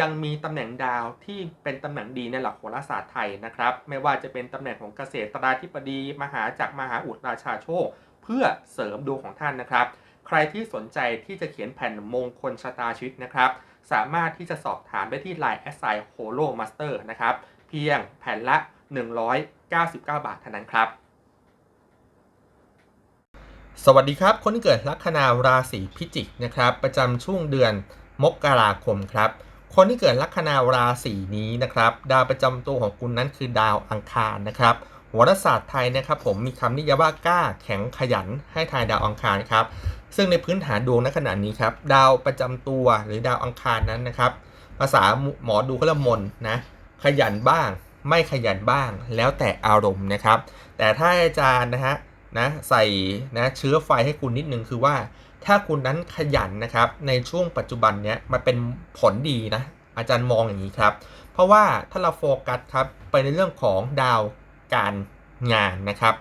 ยังมีตำแหน่งดาวที่เป็นตำแหน่งดีในหลักโหราศาสตร์ไทยนะครับ ไม่ว่าจะเป็นตำแหน่งของเกษตราธิบดี มหาจักรมหาอุดราชาโชค เพื่อเสริมดวงของท่านนะครับ ใครที่สนใจที่จะเขียนแผ่นมงคลชะตาชีวิตนะครับ สามารถที่จะสอบถามได้ที่ Line แอสไซโฮโลมาสเตอร์นะครับ เพียงแผ่นละ 199 บาทเท่านั้นครับสวัสดีครับ คนที่เกิดลัคนาราศีพิจิกนะครับ ประจำช่วงเดือนมกราคมครับ คนที่เกิดลัคนาราศีนี้นะครับ ดาวประจำตัวของคุณนั้นคือดาวอังคารนะครับโหราศาสตร์ไทยนะครับ ผมมีคำนิยามว่ากล้าแข็งขยันให้ทายดาวอังคารครับ ซึ่งในพื้นฐานดวงณขณะนี้ครับ ดาวประจำตัวหรือดาวอังคารนั้นนะครับ ภาษาหมอดูเขาเรียกมนนะขยันบ้าง ไม่ขยันบ้าง แล้วแต่อารมณ์นะครับ แต่ถ้าอาจารย์นะฮะ นะใส่นะเชื้อไฟให้คุณนิดนึงคือว่า ถ้าคุณนั้นขยันนะครับในช่วงปัจจุบันเนี้ยมันเป็นผลดีนะอาจารย์มองอย่างนี้ครับ เพราะว่าถ้าเราโฟกัสครับไปในเรื่องของดาวการงานนะครับ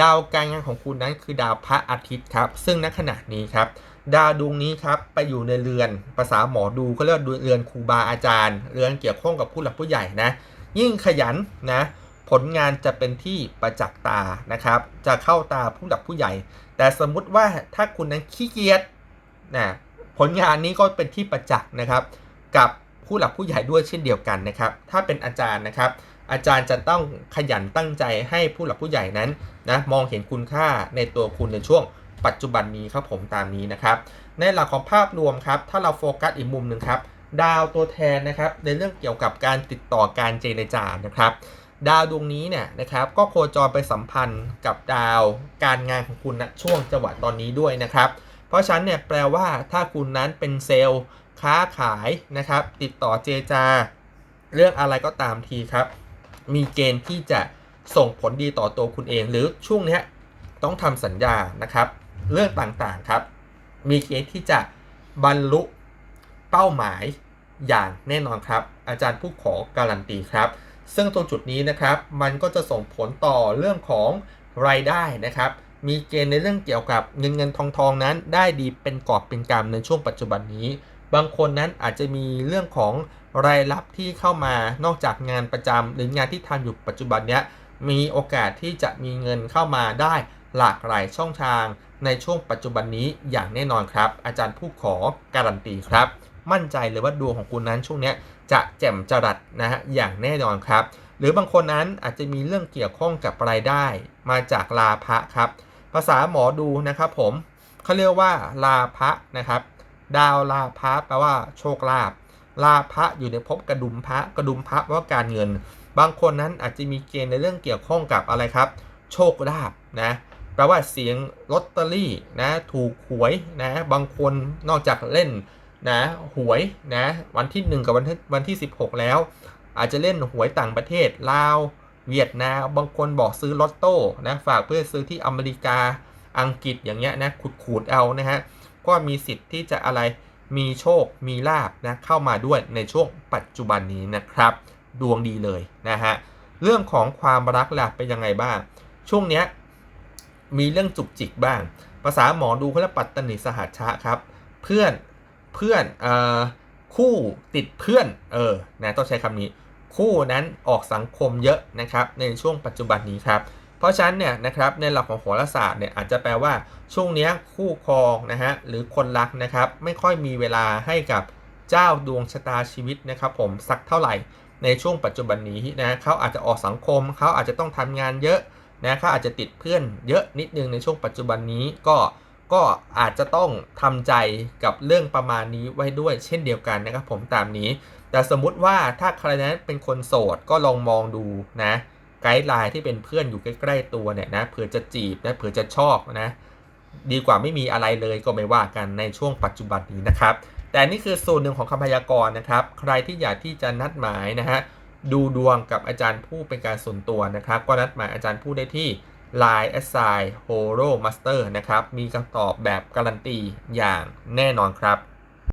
ดาวการงานของคุณนั้นคือดาวพระอาทิตย์ครับ ซึ่งณขณะนี้ครับ ดาวดวงนี้ครับไปอยู่ในเรือนภาษาหมอดูก็เรียกว่าเรือนครูบาอาจารย์ เรือนเกี่ยวข้องกับผู้หลักผู้ใหญ่นะ ยิ่งขยันนะ ผลงานจะเป็นที่ประจักษ์ตานะครับ จะเข้าตาผู้หลักผู้ใหญ่ แต่สมมุติว่าถ้าคุณนั้นขี้เกียจนะผลงานนี้ก็เป็นที่ประจักษ์นะครับ กับผู้หลักผู้ใหญ่ด้วยเช่นเดียวกันนะครับ ถ้าเป็นอาจารย์นะครับ อาจารย์จะต้องขยันตั้งใจให้ผู้หลักผู้ใหญ่นั้นนะมองเห็นคุณค่าในตัวคุณในช่วงปัจจุบันนี้ครับผมตามนี้นะครับ ในหลักของภาพรวมครับ ถ้าเราโฟกัสอีกมุมหนึ่งครับดาวตัวแทนนะครับในเรื่องเกี่ยวกับการติดต่อการเจรจานะครับ ดาวดวงนี้เนี่ยนะครับก็โคจรไปสัมพันธ์กับดาวการงานของคุณณช่วงจังหวะตอนนี้ด้วยนะครับ เพราะฉะนั้นเนี่ยแปลว่าถ้าคุณนั้นเป็นเซลล์ ค้าขายนะครับ ติดต่อเจจา เรื่องอะไรก็ตามทีครับ มีเกณฑ์ที่จะส่งผลดีต่อตัวคุณเอง หรือช่วงนี้ต้องทำสัญญานะครับ เรื่องต่างๆครับ มีเกณฑ์ที่จะบรรลุเป้าหมายอย่างแน่นอนครับ อาจารย์ผู้ขอการันตีครับ ซึ่งตรงจุดนี้นะครับมันก็จะส่งผลต่อเรื่องของรายได้นะครับมีเกณฑ์ในเรื่องเกี่ยวกับเงินเงินทองทองนั้น ได้ดีเป็นกอบเป็นกำในช่วงปัจจุบันนี้ บางคนนั้นอาจจะมีเรื่องของรายรับที่เข้ามานอกจากงานประจำหรืองานที่ทำอยู่ปัจจุบันเนี้ยมีโอกาสที่จะมีเงินเข้ามาได้หลากหลายช่องทางในช่วงปัจจุบันนี้อย่างแน่นอนครับ อาจารย์ผู้ขอการันตีครับ มั่นใจเลยว่าดวงของคุณนั้นช่วงนี้จะแจ่มจรัสนะฮะอย่างแน่นอนครับ หรือบางคนนั้นอาจจะมีเรื่องเกี่ยวข้องกับรายได้มาจากลาภะครับ ภาษาหมอดูนะครับผมเขาเรียกว่าลาภะนะครับ ดาวลาภะแปลว่าโชคลาภลาภะอยู่ในภพกระดุมพระกระดุมพระว่าการเงิน บางคนนั้นอาจจะมีเกณฑ์ในเรื่องเกี่ยวข้องกับอะไรครับ โชคลาภนะแปลว่าเสียงลอตเตอรี่นะถูกหวยนะบางคนนอกจากเล่น นะหวยนะวันที่ 1 กับวันที่วันที่ 16 แล้ว อาจจะเล่นหวยต่างประเทศลาวเวียดนามบางคนบอกซื้อลอตโต้นะฝากเพื่อซื้อที่อเมริกาอังกฤษอย่างเงี้ยนะขูดขูดๆเอานะฮะก็มีสิทธิ์ที่จะอะไรมีโชคมีลาบนะเข้ามาด้วยในช่วงปัจจุบันนี้นะครับ ดวงดีเลยนะฮะเรื่องของความรักล่ะเป็นยังไงบ้าง ช่วงเนี้ยมีเรื่องจุกจิกบ้าง ภาษาหมอดูเขาเรียกปัตตนิสหัชชะครับ เพื่อน เพื่อนเอ่อคู่ติดเพื่อนเออนะต้องใช้คำนี้ คู่นั้นออกสังคมเยอะนะครับในช่วงปัจจุบันนี้ครับเพราะฉะนั้นเนี่ยนะครับในหลักของโหราศาสตร์เนี่ยอาจจะแปลว่าช่วงนี้คู่ครองนะฮะหรือคนรักนะครับไม่ค่อยมีเวลาให้กับเจ้าดวงชะตาชีวิตนะครับผมสักเท่าไหร่ในช่วงปัจจุบันนี้นะเขาอาจจะออกสังคม เขาอาจจะต้องทำงานเยอะนะเขาอาจจะติดเพื่อนเยอะนิดนึงในช่วงปัจจุบันนี้ก็ ก็อาจจะต้องทำใจกับเรื่องประมาณนี้ไว้ด้วยเช่นเดียวกันนะครับผมตามนี้ แต่สมมุติว่าถ้าใครนั้นเป็นคนโสดก็ลองมองดูนะไกด์ไลน์ที่เป็นเพื่อนอยู่ใกล้ๆตัวเนี่ยนะเผื่อจะจีบนะเผื่อจะชอบนะดีกว่าไม่มีอะไรเลยก็ไม่ว่ากันในช่วงปัจจุบันนี้นะครับ แต่นี่คือส่วนหนึ่งของคำพยากรณ์นะครับ ใครที่อยากที่จะนัดหมายนะฮะดูดวงกับอาจารย์ผู้เป็นการส่วนตัวนะครับ ก็นัดหมายอาจารย์ผู้ได้ที่ Line Assign Holo Master นะครับ มีคำตอบแบบการันตีอย่างแน่นอนครับ